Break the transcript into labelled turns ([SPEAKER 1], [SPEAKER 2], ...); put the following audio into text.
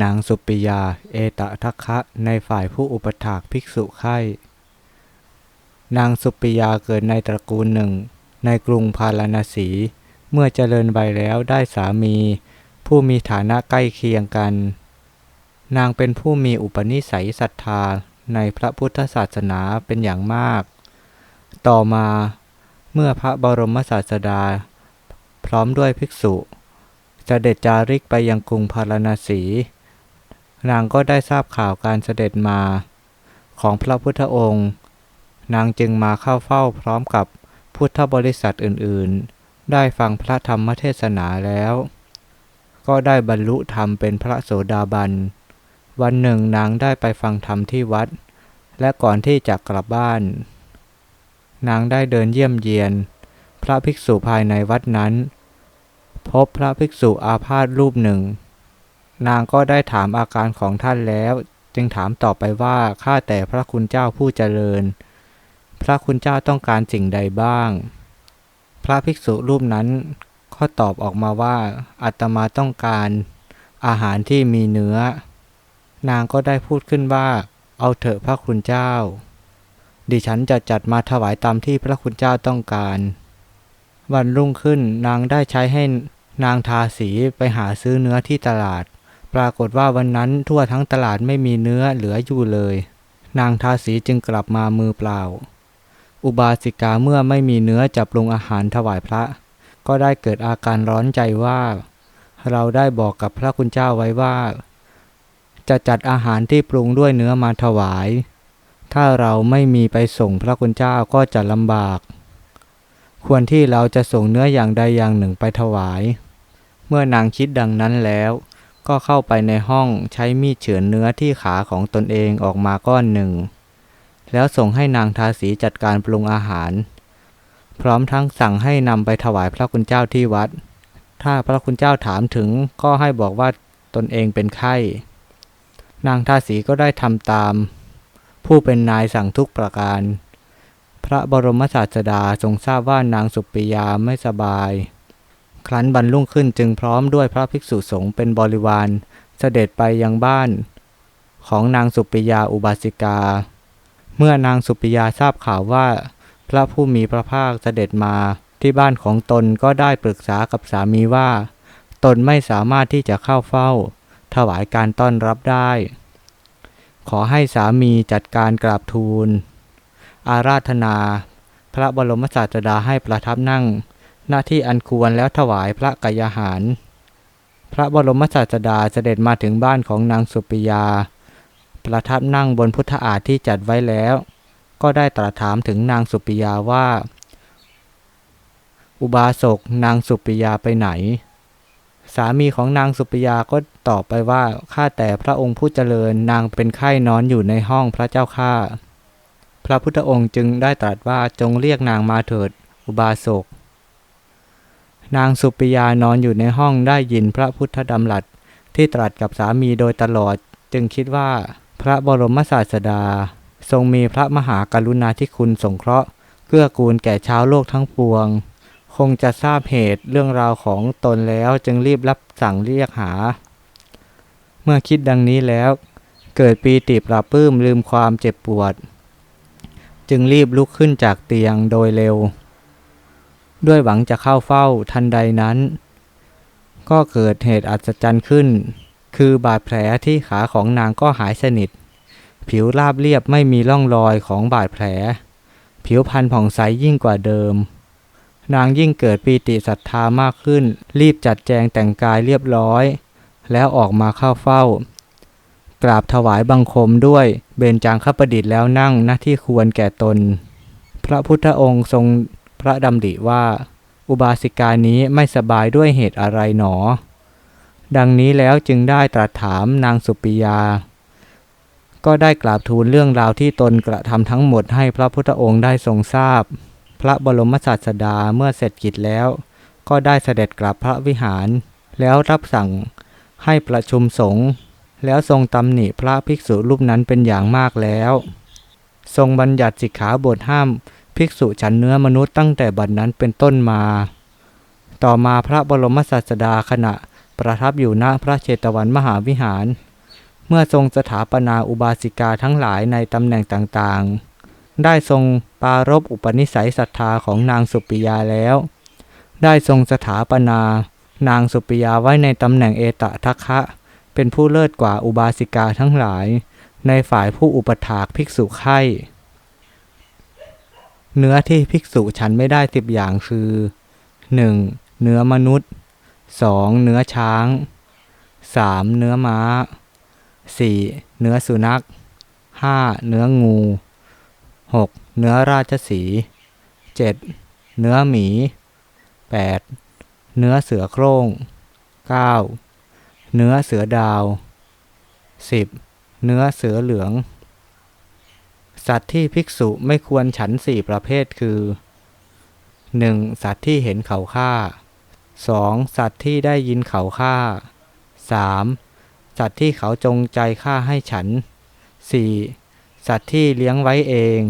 [SPEAKER 1] นางสุปิยา เอตทัคคะในฝ่ายผู้อุปถากภิกษุไข่นางสุปิยาเกิดในตระกูลหนึ่ง ในกรุงพาราณสี เมื่อเจริญใบแล้วได้สามี ผู้มีฐานะใกล้เคียงกัน นางเป็นผู้มีอุปนิสัยศรัทธาในพระพุทธศาสนาเป็นอย่างมาก ต่อมาเมื่อพระบรมศาสดา พร้อมด้วยภิกษุจะเด็จจาริกไปยังกรุงพาราณสี นางก็ได้ทราบข่าวการเสด็จมา ของพระพุทธองค์ นางจึงมาเข้าเฝ้าพร้อมกับพุทธบริษัทอื่นๆ ได้ฟังพระธรรมเทศนาแล้ว ก็ได้บรรลุธรรมเป็นพระโสดาบัน วันหนึ่งนางได้ไปฟังธรรมที่วัด และก่อนที่จะกลับบ้าน นางได้เดินเยี่ยมเยียน พระภิกษุภายในวัดนั้น พบพระภิกษุอาพาธรูปหนึ่ง นางก็ได้ถามอาการของท่านแล้ว จึงถามต่อไปว่าข้าแต่พระคุณเจ้าผู้เจริญ พระคุณเจ้าต้องการสิ่งใดบ้าง พระภิกษุรูปนั้นก็ตอบออกมาว่าอาตมาต้องการอาหารที่มีเนื้อ นางก็ได้พูดขึ้นว่า เอาเถอะพระคุณเจ้า ดิฉันจะจัดมาถวายตามที่พระคุณเจ้าต้องการ วันรุ่งขึ้นนางได้ใช้ให้นางทาสีไปหาซื้อเนื้อที่ตลาด ปรากฏว่าวันนั้นทั่วทั้งตลาดไม่มีเนื้อเหลืออยู่เลย นางทาสีจึงกลับมามือเปล่า อุบาสิกาเมื่อไม่มีเนื้อจับปรุงอาหารถวายพระ ก็ได้เกิดอาการร้อนใจว่า เราได้บอกกับพระคุณเจ้าไว้ว่า จะจัดอาหารที่ปรุงด้วยเนื้อมาถวาย ถ้าเราไม่มีไปส่งพระคุณเจ้าก็จะลำบาก ควรที่เราจะส่งเนื้ออย่างใดอย่างหนึ่งไปถวาย เมื่อนางคิดดังนั้นแล้ว ก็เข้าไปในห้องใช้มีดเฉือนเนื้อที่ขาของตนเองออกมาก้อนหนึ่ง แล้วส่งให้นางทาสีจัดการปรุงอาหาร พร้อมทั้งสั่งให้นำไปถวายพระคุณเจ้าที่วัด ถ้าพระคุณเจ้าถามถึงก็ให้บอกว่าตนเองเป็นไข้ นางทาสีก็ได้ทำตาม ผู้เป็นนายสั่งทุกประการ พระบรมศาสดาทรงทราบว่านางสุปิยาไม่สบาย ครั้นบรรลุ่งขึ้นจึงพร้อมด้วยพระภิกษุสงฆ์เป็นบริวาร เสด็จไปยังบ้านของนางสุปิยาอุบาสิกา เมื่อนางสุปิยาทราบข่าวว่า พระผู้มีพระภาคเสด็จมาที่บ้านของตนก็ได้ปรึกษากับสามีว่า ตนไม่สามารถที่จะเข้าเฝ้า ถวายการต้อนรับได้ ขอให้สามีจัดการกราบทูล อาราธนา พระบรมศาสดาให้ประทับนั่ง หน้าที่อันควรแล้วถวายพระกายาหาร พระบรมศาสดาเสด็จมาถึงบ้านของนางสุปิยา ประทับนั่งบนพุทธอาฏที่จัดไว้แล้ว ก็ได้ตรัสถามถึงนางสุปิยาว่า อุบาสกนางสุปิยาไปไหน สามีของนางสุปิยาก็ตอบไปว่าข้าแต่พระองค์ผู้เจริญนางเป็นไข้นอนอยู่ในห้องพระเจ้าข้าพระพุทธองค์จึงได้ตรัสว่าจงเรียกนางมาเถิด อุบาสก นางสุปิยานอนอยู่ในห้องได้ยินพระพุทธดำรัสที่ตรัสกับสามีโดยตลอด จึงคิดว่าพระบรมศาสดา ทรงมีพระมหากรุณาธิคุณสงเคราะห์เกื้อกูลแก่ชาวโลกทั้งปวง คงจะทราบเหตุเรื่องราวของตนแล้วจึงรีบรับสั่งเรียกหา เมื่อคิดดังนี้แล้ว เกิดปีติปราปื้มลืมความเจ็บปวด จึงรีบลุกขึ้นจากเตียงโดยเร็ว ด้วยหวังจะเข้าเฝ้าทันใดนั้น ก็เกิดเหตุอัศจรรย์ขึ้น คือบาดแผลที่ขาของนางก็หายสนิท ผิวราบเรียบไม่มีร่องรอยของบาดแผล ผิวพรรณผ่องใสยิ่งกว่าเดิม นางยิ่งเกิดปีติศรัทธามากขึ้น รีบจัดแจงแต่งกายเรียบร้อย แล้วออกมาเข้าเฝ้ากราบถวายบังคมด้วยเบญจางคประดิษฐ์แล้วนั่งหน้าที่ควรแก่ตน พระพุทธองค์ทรง พระดำริว่า อุบาสิกานี้ไม่สบายด้วยเหตุอะไรหนอ ดังนี้แล้วจึงได้ตรัสถามนางสุปิยา ก็ได้กราบทูลเรื่องราวที่ตนกระทำทั้งหมดให้พระพุทธองค์ได้ทรงทราบ พระบรมศาสดาเมื่อเสร็จกิจแล้ว ก็ได้เสด็จกลับพระวิหาร แล้วรับสั่งให้ประชุมสงฆ์แล้วทรงตำหนิพระภิกษุรูปนั้นเป็นอย่างมากแล้ว ทรงบัญญัติสิกขาบทห้าม ภิกษุฉันเนื้อมนุษย์ตั้งแต่บัดนั้นเป็นต้นมา ต่อมาพระบรมศาสดาขณะประทับอยู่ณพระเชตวันมหาวิหาร เมื่อทรงสถาปนาอุบาสิกาทั้งหลายในตำแหน่งต่างๆ ได้ทรงปรารบอุปนิสัยศรัทธาของนางสุปิยาแล้ว ได้ทรงสถาปนา นางสุปิยาไว้ในตำแหน่งเอตทัคคะ เป็นผู้เลิศกว่าอุบาสิกาทั้งหลาย ในฝ่ายผู้อุปถากภิกษุไข่ เนื้อที่ภิกษุฉันไม่ได้สิบอย่างคือ 1. เนื้อมนุษย์ 2. เนื้อช้าง 3. เนื้อม้า 4. เนื้อสุนัข 5. เนื้องู 6. เนื้อราชสี 7. เนื้อหมี 8. เนื้อเสือโคร่ง 9. เนื้อเสือดาว 10. เนื้อเสือเหลือง สัตว์ที่ภิกษุไม่ควรฉันสี่ประเภทคือ 1. สัตว์ที่เห็นเขาฆ่า 2. สัตว์ที่ได้ยินเขาฆ่า 3. สัตว์ที่เขาจงใจฆ่าให้ฉัน 4. สัตว์ที่เลี้ยงไว้เอง